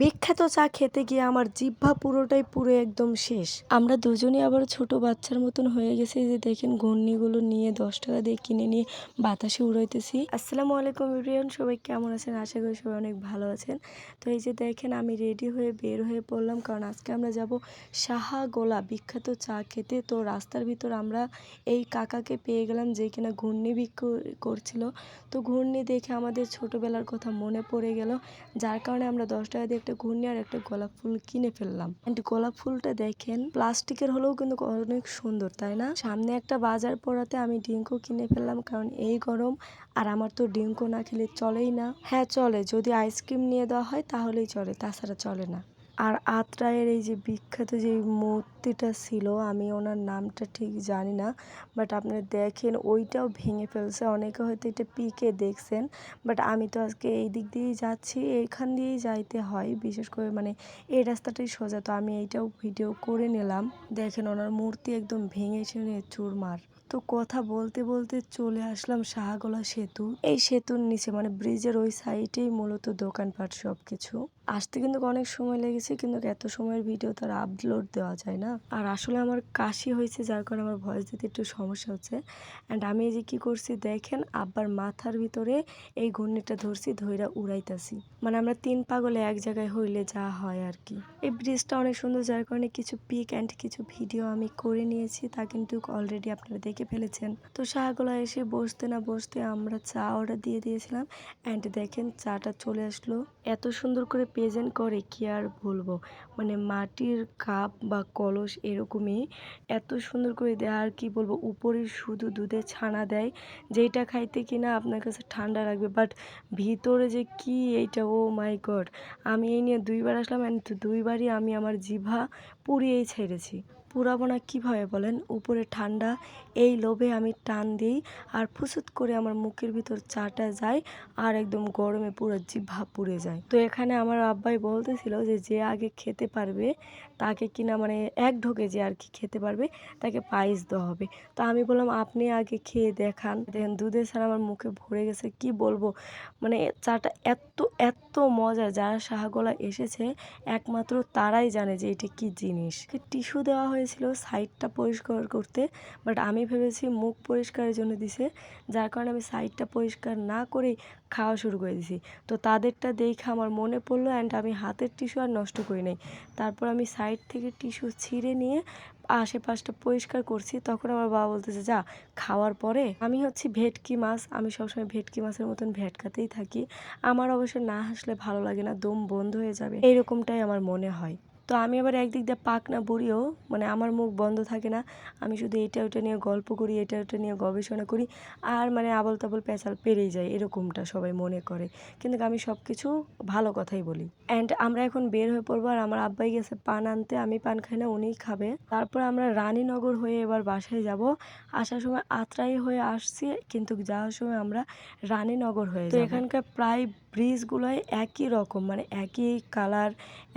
বিখ্যাত চা খেতে গিয়ে আমার জিহ্বা পুরোটাই পুরো একদম শেষ। আমরা দুজনেই আবার ছোট বাচ্চার মতন হয়ে গেছি যে দেখেন ঘূর্ণিগুলো নিয়ে দশ টাকা দিয়ে কিনে নিয়ে বাতাসে উড়াইতেছি। আসসালামু আলাইকুম ইব্রিয়ান সবাই কেমন আছেন? আশা করি সবাই অনেক ভালো আছেন। তো এই যে দেখেন আমি রেডি হয়ে বের হয়ে পড়লাম, কারণ আজকে আমরা যাব সাহা গোলা বিখ্যাত চা খেতে। তো রাস্তার ভিতর আমরা এই কাকাকে পেয়ে গেলাম যে কিনা ঘূর্ণি বিক্রি করছিল। তো ঘূর্ণি দেখে আমাদের ছোটবেলার কথা মনে পড়ে গেল, যার কারণে আমরা দশ টাকা দিয়ে ঘূর্ণি আর একটা গোলাপ ফুল কিনে ফেললাম। অ্যান্ড গোলাপ ফুলটা দেখেন, প্লাস্টিকের হলেও কিন্তু অনেক সুন্দর, তাই না? সামনে একটা বাজার পড়াতে আমি ডিঙ্কু কিনে ফেললাম, কারণ এই গরম, আর আমার তো ডিঙ্কু না খেলে চলেই না। হ্যাঁ চলে, যদি আইসক্রিম নিয়ে দেওয়া হয় তাহলেই চলে, তাছাড়া চলে না। আর আত্রায়ের এই যে বিখ্যাত যে মূর্তিটা ছিল, আমি ওনার নামটা ঠিক জানি না বাট আপনারা দেখেন ওইটাও ভেঙে ফেলছে। অনেকে হয়তো এটা পিকে দেখছেন বাট আমি তো আজকে এই দিক দিয়েই যাচ্ছি এইখান দিয়েই যাইতে হয়, বিশেষ করে মানে এই রাস্তাটাই সোজা। তো আমি এইটাও ভিডিও করে নিলাম। দেখেন ওনার মূর্তি একদম ভেঙে চুরে চুরমার। তো কথা বলতে বলতে চলে আসলাম শাহগোলা সেতু। এই সেতুর নিচে মানে ব্রিজের ওই সাইডেই মূলত দোকানপাট সব কিছু আসতে কিন্তু অনেক সময় লেগেছে কিন্তু এত সময়ের ভিডিও তার আপলোড দেওয়া যায় না। আর আসলে আমার কাশি হয়েছে, যার কারণে আমার ভয়েস দিতে একটু সমস্যা হচ্ছে। অ্যান্ড আমি এই যে কী করছি, দেখেন আব্বার মাথার ভিতরে এই ঘূর্ণিটা ধরছি, ধইরা উড়াইতাছি। মানে আমরা তিন পাগলে এক জায়গায় হইলে যা হয় আর কি। এই ব্রিজটা অনেক সুন্দর, যার কারণে কিছু পিক অ্যান্ড কিছু ভিডিও আমি করে নিয়েছি, তা কিন্তু অলরেডি আপনারা দেখে ফেলেছেন। তো শাহগোলা এসে বসতে না বসতে আমরা চা অর্ডার দিয়ে দিয়েছিলাম অ্যান্ড দেখেন চাটা চলে আসলো। এত সুন্দর করে প্রেজেন্ট করে, কি আর বলব? মানে মাটির কাপ বা কলস এরকমই এত সুন্দর করে দেয়, আর কি বলব উপরে শুধু দুধে ছানা দেয় যেটা খাইতে কিনা আপনার কাছে ঠান্ডা লাগবে বাট ভিতরে যে কি এইটা ও মাই গড আমি এই নিয়ে দুইবার আসলাম অ্যান্ড দুইবারই আমি আমার জিভা পুড়িয়েই ছেড়েছি। পুরাবো না কীভাবে বলেন? উপরে ঠান্ডা, এই লোভে আমি টান দিই আর ফুসুত করে আমার মুখের ভিতর চাটা যায় আর একদম গরমে পুরো জিভা পুড়ে যায়। তো এখানে আমার আব্বাই বলতেছিল যে যে আগে খেতে পারবে তাকে কিনা মানে এক ঢোকে যে আর কি খেতে পারবে, তাকে পায়েস দেওয়া হবে। তো আমি বললাম, আপনি আগে খেয়ে দেখান। দেখেন, দুধের ছাড়া আমার মুখে ভরে গেছে, কি বলব? মানে চাটা এত এত মজা যারা শাহগোলা এসেছে, একমাত্র তারাই জানে যে এটা কি জিনিস। টিস্যু দেওয়া হয়েছিল সাইডটা পরিষ্কার করতে, বাট আমি ভেবেছি মুখ পরিষ্কারের জন্য দিছে। যার কারণে আমি সাইডটা পরিষ্কার না করেই খাওয়া শুরু করে দিছি। তো তাদেরটা দেখে আমার মনে পড়ল, অ্যান্ড আমি হাতের টিস্যু আর নষ্ট করি নাই। তারপর আমি সাইড থেকে টিস্যু ছিঁড়ে নিয়ে আশেপাশটা পরিষ্কার করছি। তখন আমার বাবা বলতেছে, যা, খাওয়ার পরে। আমি হচ্ছে ভেটকি মাছ। আমি সবসময় ভেটকি মাছের মতন ভেটকাতেই থাকি। আমার অবশ্য না হাসলে ভালো লাগে না, দম বন্ধ হয়ে যাবে। এইরকমটাই আমার মনে হয়। তো আমি আবার একদিক দিয়ে পাক না বুড়িও মানে আমার মুখ বন্ধ থাকে না। আমি শুধু এটা ওটা নিয়ে গল্প করি, এটা ওটা নিয়ে গবেষণা করি, আর মানে আবল তাবল পেঁচাল পেরেই যায়, এরকমটা সবাই মনে করে। কিন্তু আমি সব কিছু ভালো কথাই বলি। অ্যান্ড আমরা এখন বের হয়ে পড়ব, আর আমার আব্বাই গেছে পান আনতে, আমি পান খাই না, উনিই খাবে। তারপর আমরা রানীনগর হয়ে এবার বাসায় যাব। আসার সময় আত্রাই হয়ে আসছি, কিন্তু যাওয়ার সময় আমরা রানীনগর হয়ে তো এখানকার প্রায় ব্রিজগুলোই একই রকম মানে একই কালার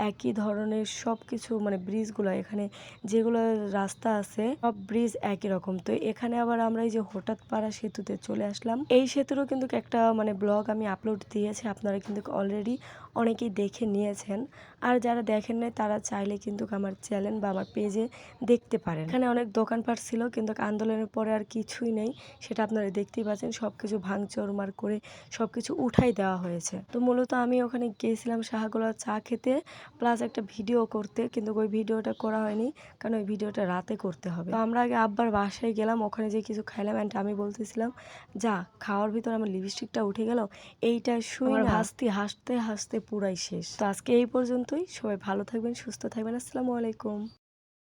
একই ধরনের সব কিছু মানে ব্রিজগুলো এখানে যেগুলো রাস্তা আছে, সব ব্রিজ একই রকম। তো এখানে আবার আমরা এই যে হঠাৎ পাড়া সেতুতে চলে আসলাম। এই সেতুরও কিন্তু একটা মানে ব্লগ আমি আপলোড দিয়েছি, আপনারা কিন্তু অলরেডি অনেকেই দেখে নিয়েছেন। আর যারা দেখেন নাই তারা চাইলে কিন্তু আমার চ্যানেল বা আমার পেজে দেখতে পারেন। এখানে অনেক দোকানপাট ছিল কিন্তু আন্দোলনের পরে আর কিছুই নেই। সেটা আপনারা দেখতেই পাচ্ছেন সব কিছু ভাঙচুরমার করে সব কিছু উঠাই দেওয়া হয়েছে। তো মূলত আমি ওখানে গিয়েছিলাম শাহগোলার চা খেতে প্লাস একটা ভিডিও করতে কিন্তু ওই ভিডিওটা করা হয়নি কারণ ওই ভিডিওটা রাতে করতে হবে। তো আমরা আগে আব্বার বাসায় গেলাম ওখানে যে কিছু খাইলাম অ্যান্ড আমি বলতেছিলাম যা খাওয়ার ভিতর আমার লিপস্টিকটা উঠে গেল এইটা শুই হাসতে হাসতে হাসতে পুরাই শেষ। তো আজকে এই পর্যন্তই। সবাই ভালো থাকবেন সুস্থ থাকবেন। আসসালামু আলাইকুম।